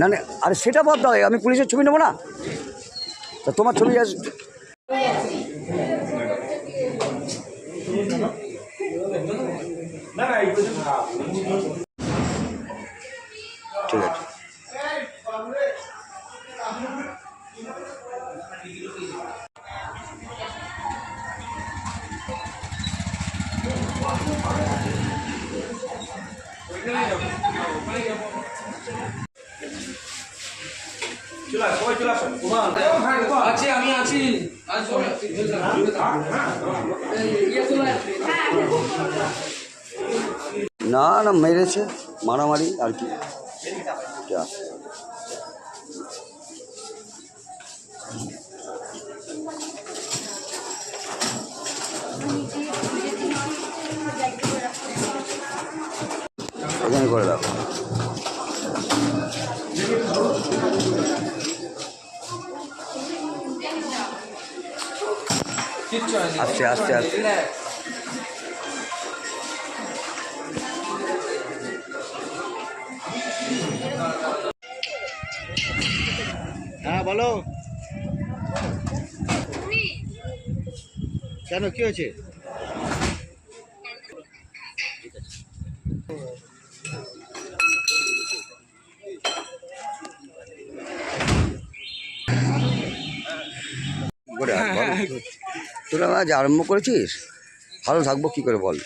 না না, আরে সেটা বাদ দাও আমি পুলিশের ছবি নেব না। তা তোমার ছবি আস ঠিক আছে। আছি আমি আছি না না মেরেছে মারামারি আর কি। করে হয়নি আস্তে আস্তে আস্তে হ্যাঁ বলো। কেন কি হয়েছে? করে। তোরা আজ আরম্ভ করেছিস? ভালো থাকব কি করে বল?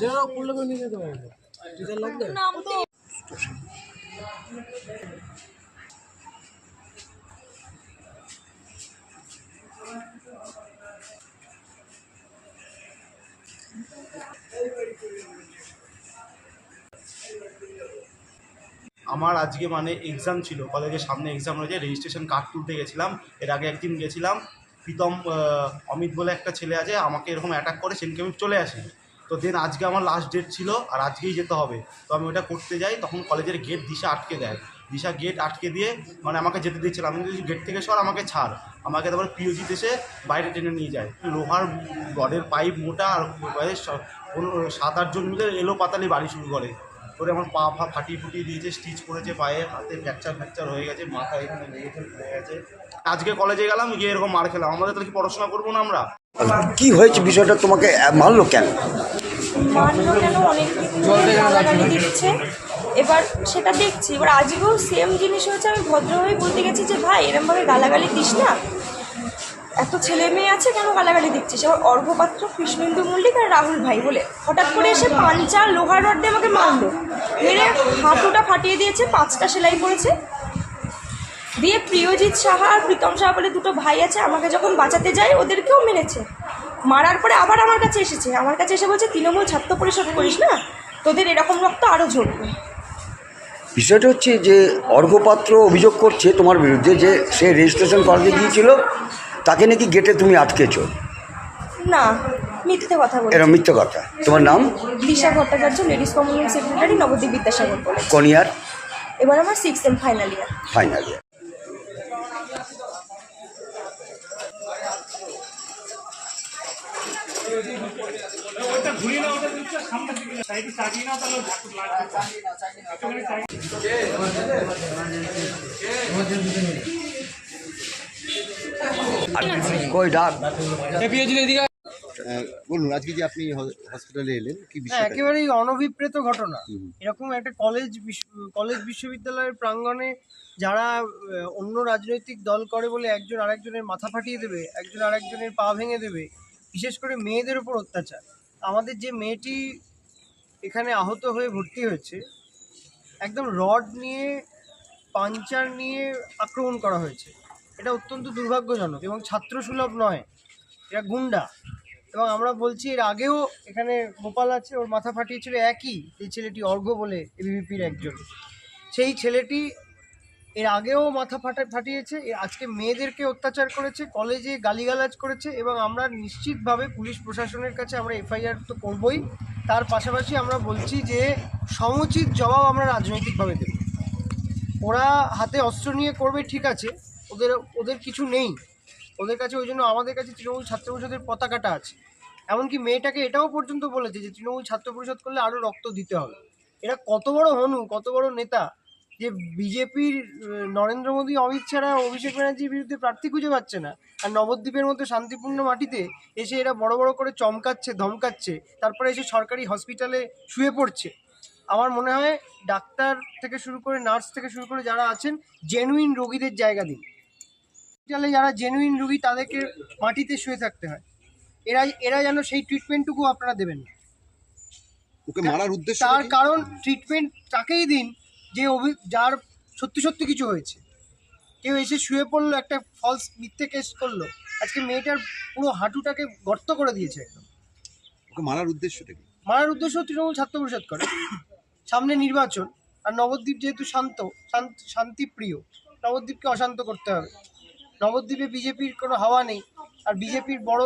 জল আমার আজকে মানে এক্সাম ছিল কলেজের সামনে এক্সাম রয়েছে রেজিস্ট্রেশন কার্ড তুলতে গেছিলাম, এর আগে একদিন গেছিলাম, প্রীতম অমিত বলে একটা ছেলে আছে, আমাকে এরকম অ্যাটাক করে সেদিনকে আমি চলে আসি তো দেন আজকে আমার লাস্ট ডেট ছিল আর আজকেই যেতে হবে। তো আমি ওটা করতে যাই, তখন কলেজের গেট দিশা আটকে দেয়। দিশা গেট আটকে দিয়ে মানে আমাকে যেতে দিচ্ছিল আমি যদি গেট থেকে সর, আমাকে ছাড়। আমাকে তারপরে পিওজি দেশে বাইরে টেনে নিয়ে যায়। লোহার রডের পাইপ মোটা আর কোনো সাত আটজন মিলে এলো পাতালি বাড়ি শুরু করে। করে আমার পা ফা ফাটিয়ে ফুটিয়ে দিয়েছে স্টিচ করেছে পায়ে হাতে ফ্র্যাকচার ফ্র্যাকচার হয়ে গেছে মাথা এখানে লেগেছে ফুলে গেছে। আজকে কলেজে গেলাম গিয়ে এরকম মার খেলাম। আমাদের তাহলে কি পড়াশোনা করব না আমরা? কি হয়েছে বিষয়টা? তোমাকে মারলো কেন? মানলো কেন? অনেক গালাগালি দিচ্ছে। এবার সেটা দেখছি। এবার আজকেও সেম জিনিস হয়েছে। আমি ভদ্রভাবে বলতে গেছি যে ভাই এরমভাবে গালাগালি দিস না। এত ছেলে মেয়ে আছে কেন গালাগালি দিচ্ছিস? এবার অর্ঘপাত্র কৃষ্ণেন্দু মল্লিক আর রাহুল ভাই বলে। হঠাৎ করে এসে পাঞ্চা লোহার রড দিয়ে আমাকে মারলো। মেরে হাঁটুটা ফাটিয়ে দিয়েছে, পাঁচটা সেলাই করেছে। দিয়ে প্রিয়জিৎ সাহা আর প্রীতম সাহা বলে দুটো ভাই আছে, আমাকে যখন বাঁচাতে যাই ওদেরকেও মেরেছে। মারার পরে আবার আমার কাছে এসেছে। আমার কাছে এসে বলছে, তৃণমূল ছাত্র পরিষদ করিস না? তোদের এরকম রক্ত আরও ঝরবে। বিষয়টা হচ্ছে যে অর্ঘপাত্র অভিযোগ করছে তোমার বিরুদ্ধে যে সে রেজিস্ট্রেশন করাতে গিয়েছিল। তাকে নাকি গেটে তুমি আটকেছো? না মিথ্যে কথা বলি এরকম মিথ্যে কথা। তোমার নাম? Disha Bhattacharya ladies community secretary Nabadwip Vidyasagar college. কোন ইয়ার? এবার আমার six M final year final year কই ডাক? আহ, বলুন আজকে যে আপনি হসপিটালে এলেন? কি হ্যাঁ বিষয়টা একেবারেই অনভিপ্রেত ঘটনা। এরকম একটা কলেজ বিশ্ব- কলেজ বিশ্ববিদ্যালয়ের প্রাঙ্গণে যারা অন্য রাজনৈতিক দল করে বলে একজন আরেকজনের মাথা ফাটিয়ে দেবে একজন আরেকজনের পা ভেঙে দেবে বিশেষ করে মেয়েদের উপর অত্যাচার। আমাদের যে মেয়েটি এখানে আহত হয়ে ভর্তি হয়েছে একদম রড নিয়ে পাঞ্চার নিয়ে আক্রমণ করা হয়েছে। এটা অত্যন্ত দুর্ভাগ্যজনক এবং ছাত্রসুলভ নয়। এটা গুন্ডা। এবং আমরা বলছি এর আগেও এখানে গোপাল আছে, ওর মাথা ফাটিয়েছিল একই এই ছেলেটি অর্ঘ্য বলে এবিভিপির একজন। সেই ছেলেটি এর আগেও মাথা ফাটা, ফাটিয়েছে আজকে মেয়েদেরকে অত্যাচার করেছে, কলেজে গালিগালাজ করেছে এবং আমরা নিশ্চিতভাবে পুলিশ প্রশাসনের কাছে আমরা এফআইআর তো করবই। তার পাশাপাশি আমরা বলছি যে সমুচিত জবাব আমরা রাজনৈতিকভাবে দেব। ওরা হাতে অস্ত্র নিয়ে করবে, ঠিক আছে ওদের ওদের কিছু নেই। ওদের কাছে ওই জন্য আমাদের কাছে তৃণমূল ছাত্র পরিষদের পতাকাটা আছে। এমনকি মেয়েটাকে এটাও পর্যন্ত বলেছে যে তৃণমূল ছাত্র পরিষদ করলে আরও রক্ত দিতে হবে। এরা কত বড় হনু, কত বড় নেতা যে বিজেপির নরেন্দ্র মোদী, অমিত ছাড়া অভিষেক ব্যানার্জির বিরুদ্ধে প্রার্থী খুঁজে পাচ্ছে না। আর নবদ্বীপের মতো শান্তিপূর্ণ মাটিতে এসে এরা বড় বড় করে চমকাচ্ছে, ধমকাচ্ছে, তারপরে এসে সরকারি হসপিটালে শুয়ে পড়ছে। আমার মনে হয় ডাক্তার থেকে শুরু করে নার্স থেকে শুরু করে যারা আছেন জেনুইন রোগীদের জায়গা দিন। হসপিটালে যারা জেনুইন রুগী তাদেরকে মাটিতে শুয়ে থাকতে হয়। এরা এরা যেন সেই ট্রিটমেন্টটুকু আপনারা দেবেন ওকে মারার উদ্দেশ্য তার কারণ ট্রিটমেন্ট তাকেই দিন যে অভি যার সত্যি সত্যি কিছু হয়েছে। কেউ এসে শুয়ে পড়ল একটা ফলস মিথ্যে কেস করল আজকে মেয়েটার পুরো হাঁটুটাকে গর্ত করে দিয়েছে একদম। ওকে মারার উদ্দেশ্যটা কি? মারার উদ্দেশ্য তৃণমূল ছাত্র পরিষদ করে। সামনে নির্বাচন আর নবদ্বীপ যেহেতু শান্ত শান্ত শান্তিপ্রিয় নবদ্বীপকে অশান্ত করতে হবে। নবদ্বীপে বিজেপির কোনো হাওয়া নেই আর বিজেপির বড়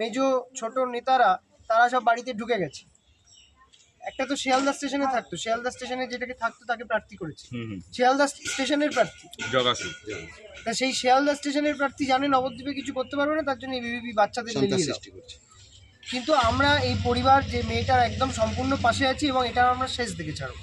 মেজো ছোট নেতারা তারা সব বাড়িতে ঢুকে গেছে। একটা তো শিয়ালদা স্টেশনে থাকতো শিয়ালদা স্টেশনে যেটাকে থাকতো তাকে প্রার্থী করেছে। শিয়ালদা স্টেশনের প্রার্থী। তা সেই শিয়ালদা স্টেশনের প্রার্থী জানে নবদ্বীপে কিছু করতে পারবে না তার জন্য বিজেপি বাচ্চাদের সৃষ্টি করছে। কিন্তু আমরা এই পরিবার যে মেয়েটার একদম সম্পূর্ণ পাশে আছি এবং এটা আমরা শেষ দেখে ছাড়বো।